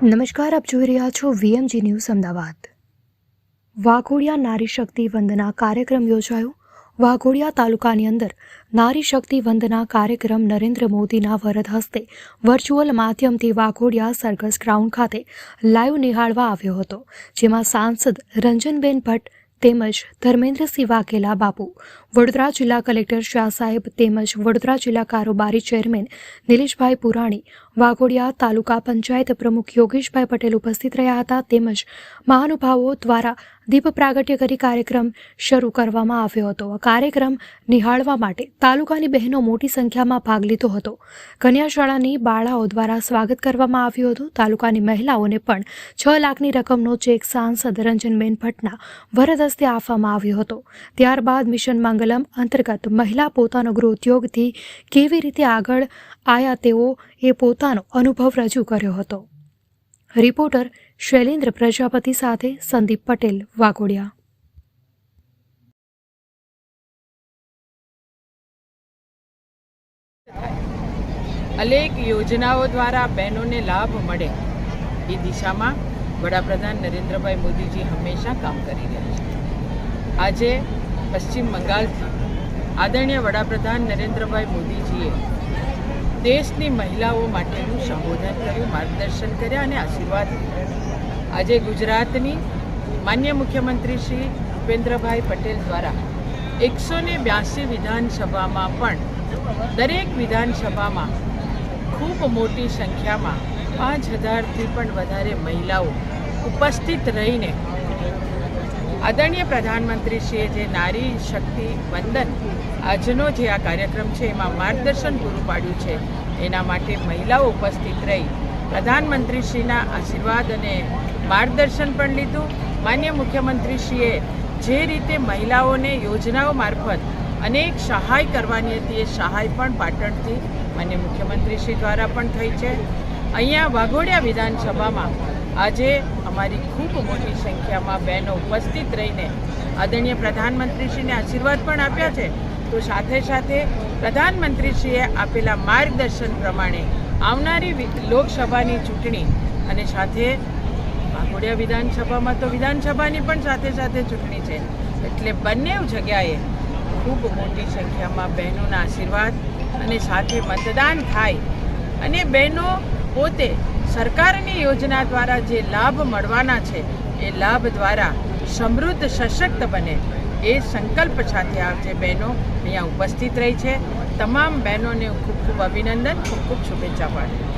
નમસ્કાર, આપ જોઈ રહ્યા છો વીએમજી ન્યૂઝ અમદાવાદ. વાઘોડિયા નારી શક્તિ વંદના કાર્યક્રમ યોજાયો. વાઘોડિયા તાલુકાની અંદર નારી શક્તિ વંદના કાર્યક્રમ નરેન્દ્ર મોદીના વરદ હસ્તે વર્ચ્યુઅલ માધ્યમથી વાઘોડિયા સર્કસ ગ્રાઉન્ડ ખાતે લાઈવ નિહાળવા આવ્યો હતો, જેમાં સાંસદ રંજનબેન ભટ્ટ તેમજ ધર્મેન્દ્રસિંહ વાઘેલા બાપુ વડોદરા જિલ્લા કલેક્ટર શાહ સાહેબ તેમજ વડોદરા જિલ્લા કારોબારી ચેરમેન નિલેશભાઈ પુરાણી, વાઘોડિયા તાલુકા પંચાયત પ્રમુખ યોગેશભાઈ પટેલ ઉપસ્થિત રહ્યા હતા તેમજ મહાનુભાવો દ્વારા દીપ પ્રાગટ્ય કરી કાર્યક્રમ શરૂ કરવામાં આવ્યો હતો. કાર્યક્રમ નિહાળવા માટે તાલુકાની બહેનો મોટી સંખ્યામાં ભાગ લીધો હતો. કન્યાશાળાની બાળાઓ દ્વારા સ્વાગત કરવામાં આવ્યું હતું. તાલુકાની મહિલાઓને પણ છ લાખની રકમનો ચેક સાંસદ રંજનબેન ભટ્ટના વરદ હસ્તે આપવામાં આવ્યો હતો. ત્યારબાદ મિશન મંગલમ અંતર્ગત મહિલા પોતાનો ગૃહ ઉદ્યોગથી કેવી રીતે આગળ આવ્યા તેઓ એ પોતાનો અનુભવ રજૂ કર્યો હતો. રિપોર્ટર શૈલેન્દ્ર પ્રજાપતિ સાથે સંદીપ પટેલ, વાઘોડિયા. અનેક યોજનાઓ દ્વારા બહેનોને લાભ મળે એ દિશામાં વડાપ્રધાન નરેન્દ્રભાઈ મોદીજી હંમેશા કામ કરી રહ્યા છે. આજે પશ્ચિમ બંગાળથી આદરણીય વડાપ્રધાન નરેન્દ્રભાઈ મોદીજીએ દેશની મહિલાઓ માટેનું સંબોધન કર્યું, માર્ગદર્શન કર્યા અને આશીર્વાદ. આજે ગુજરાતની માન્ય મુખ્યમંત્રી શ્રી ભૂપેન્દ્રભાઈ પટેલ દ્વારા એકસો ને બ્યાસી વિધાનસભામાં પણ દરેક વિધાનસભામાં ખૂબ મોટી સંખ્યામાં પાંચ હજારથી પણ વધારે મહિલાઓ ઉપસ્થિત રહીને આદરણીય પ્રધાનમંત્રીશ્રીએ જે નારી શક્તિ વંદન આજનો જે આ કાર્યક્રમ છે, એમાં માર્ગદર્શન પૂરું પાડ્યું છે, એના માટે મહિલાઓ ઉપસ્થિત રહી પ્રધાનમંત્રીશ્રીના આશીર્વાદ અને માર્ગદર્શન પણ લીધું. માન્ય મુખ્યમંત્રીશ્રીએ જે રીતે મહિલાઓને યોજનાઓ મારફત અનેક સહાય કરવાની હતી, એ સહાય પણ પાટણથી માન્ય મુખ્યમંત્રીશ્રી દ્વારા પણ થઈ છે. અહીંયા વાઘોડિયા વિધાનસભામાં આજે અમારી ખૂબ મોટી સંખ્યામાં બહેનો ઉપસ્થિત રહીને આદરણીય પ્રધાનમંત્રીશ્રીને આશીર્વાદ પણ આપ્યા છે. તો સાથે સાથે પ્રધાનમંત્રીશ્રીએ આપેલા માર્ગદર્શન પ્રમાણે આવનારી લોકસભાની ચૂંટણી અને સાથે વાઘોડિયા વિધાનસભામાં તો વિધાનસભાની પણ સાથે સાથે ચૂંટણી છે. એટલે બંને જગ્યાએ ખૂબ મોટી સંખ્યામાં બહેનોના આશીર્વાદ અને સાથે મતદાન થાય. અને બહેનો પોતે સરકારની યોજના દ્વારા જે લાભ મળવાના છે, એ લાભ દ્વારા સમૃદ્ધ સશક્ત બને એ સંકલ્પ સાથે આજે બહેનો. અહીંયા ઉપસ્થિત રહી છે. તમામ બહેનોને ખૂબ ખૂબ અભિનંદન, ખૂબ ખૂબ શુભેચ્છા પાઠવું